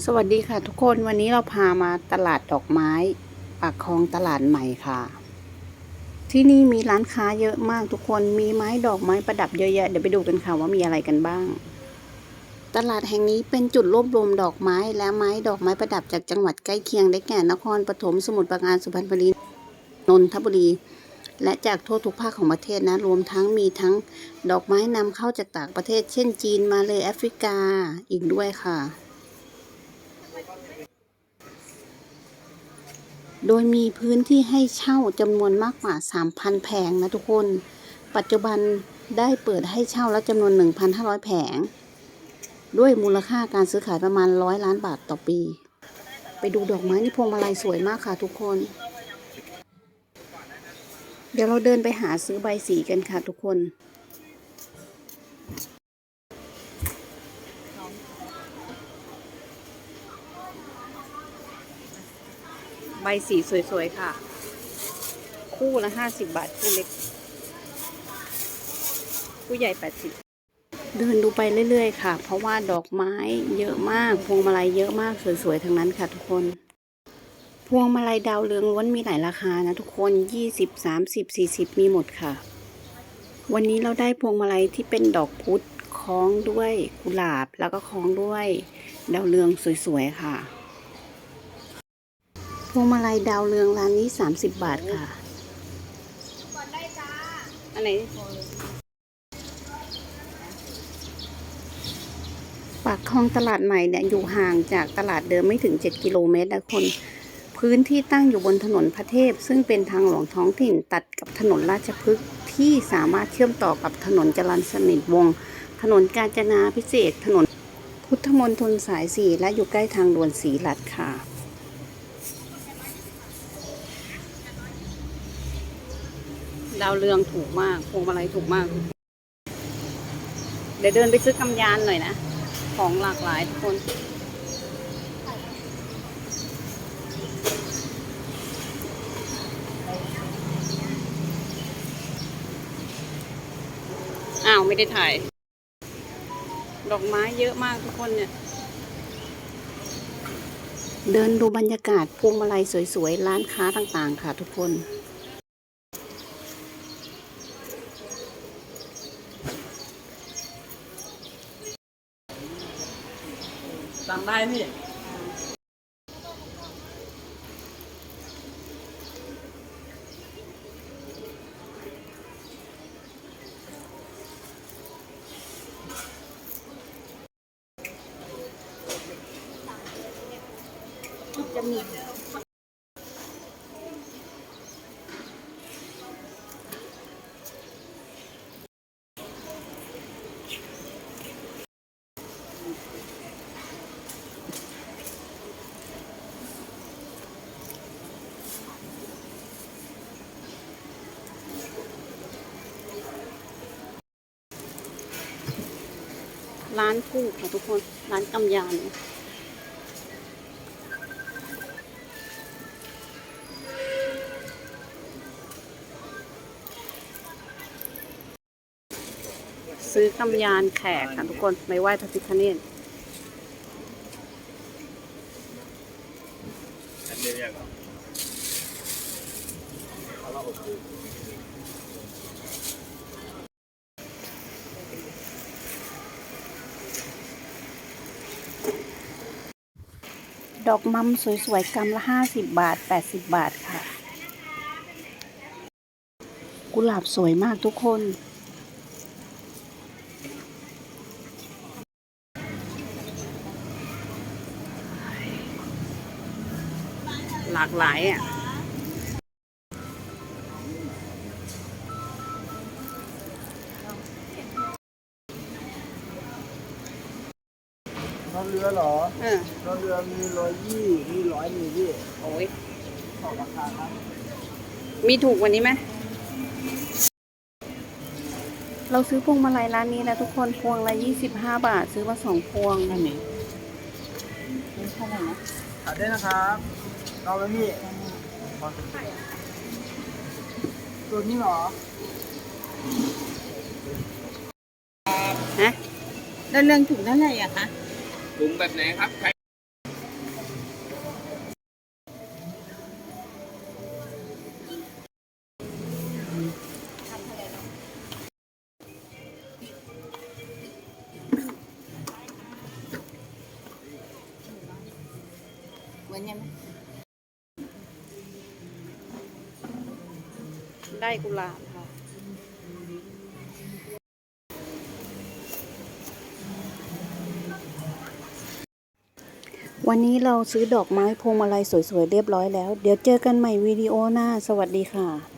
สวัสดีค่ะทุกคนวันนี้เราพามาตลาดดอกไม้ปากคลองตลาดใหม่ค่ะ ที่นี่มีร้านค้าเยอะมากทุกคนมีไม้ดอกไม้ประดับเยอะแยะเดี๋ยวไปดูกันค่ะว่ามีอะไรกันบ้าง ตลาดแห่งนี้เป็นจุดรวบรวมดอกไม้และไม้ดอกไม้ประดับจากจังหวัดใกล้เคียงได้แก่นครปฐมสมุทรปราการสุพรรณบุรีนนทบุรี และจากทั่วทุกภาคของประเทศนะ รวมทั้งมีทั้งดอกไม้นำเข้าจากต่างประเทศ เช่นจีนมาเลยแอฟริกาอีกด้วยค่ะ โดยมีพื้นที่ให้เช่าจำนวนมากกว่า 3,000 แผงนะทุกคน ปัจจุบันได้เปิดให้เช่าแล้วจำนวน 1,500 แผง ด้วยมูลค่าการซื้อขายประมาณ 100 ล้านบาทต่อปี ไปดูดอกไม้นี่พวงมาลัยสวยมากค่ะทุกคน เดี๋ยวเราเดินไปหาซื้อใบสีกันค่ะทุกคน ใบสีสวยๆค่ะ คู่ละห้าสิบบาท คู่เล็กผู้ใหญ่แปดสิบเดินดูไปเรื่อยๆค่ะ เพราะว่าดอกไม้เยอะมากพวงมาลัยเยอะมากสวยๆทั้งนั้นค่ะทุกคน พวงมาลัยดาวเรืองล้วนมีหลายราคานะทุกคนยี่สิบสามสิบสี่สิบมีหมดค่ะ วันนี้เราได้พวงมาลัยที่เป็นดอกพุธคล้องด้วยกุหลาบแล้วก็คล้องด้วยดาวเรืองสวยๆค่ะ พวงมาลัยดาวเรืองร้านนี้ 30 บาทค่ะอันไหนปากคลองตลาดใหม่เนี่ยอยู่ห่างจากตลาดเดิมไม่ถึง 7 กิโลเมตรนะคน พื้นที่ตั้งอยู่บนถนนพระเทพ ซึ่งเป็นทางหลวงท้องถิ่นตัดกับถนนราชพฤกษ์ที่สามารถเชื่อมต่อกับถนนจรัญสนิทวง ถนนกาญจนาพิเศษกถนนพุทธมณฑลสายสี่และอยู่ใกล้ทางด่วนสีลัดค่ะ ดาวเรืองถูกมากพวงมาลัยถูกมาก เดี๋ยวเดินไปซื้อกำยานหน่อยนะ ของหลากหลายทุกคน อ้าวไม่ได้ถ่าย ดอกไม้เยอะมากทุกคนเนี่ย เดินดูบรรยากาศพวงมาลัยสวยๆ ร้านค้าต่างๆ ค่ะทุกคน สั่งได้นี่จะมี ร้านคู่ค่ะทุกคน ร้านกำยานซื้อกำยานแขกค่ะทุกคนไปไหว้พระพิฆเนศ ดอกมัมสวยๆกำละห้าสิบบาทแปดสิบบาทค่ะ กุหลาบสวยมากทุกคน หลากหลายอะ รถเรือเหรอเออรถเรือมีร้อยยี่มีร้อยหนึ่งพี่โอ้ยขอราคาครับมีถูกกว่านี้ไหมเราซื้อพวงมาลัยร้านนี้นะทุกคนพวงละยี่สิบห้าบาท ซื้อมาสองพวงนั่นเองเท่าไหร่นะขายได้นะครับเราแล้วพี่ตัวนี้เหรอฮะแล้วเรื่องถุงเท่าไหร่อะคะ กรุงแบบไหนครับใครได้กุหลาบ วันนี้เราซื้อดอกไม้พวงมาลัยสวยๆเรียบร้อยแล้ว เดี๋ยวเจอกันใหม่วิดีโอหน้า สวัสดีค่ะ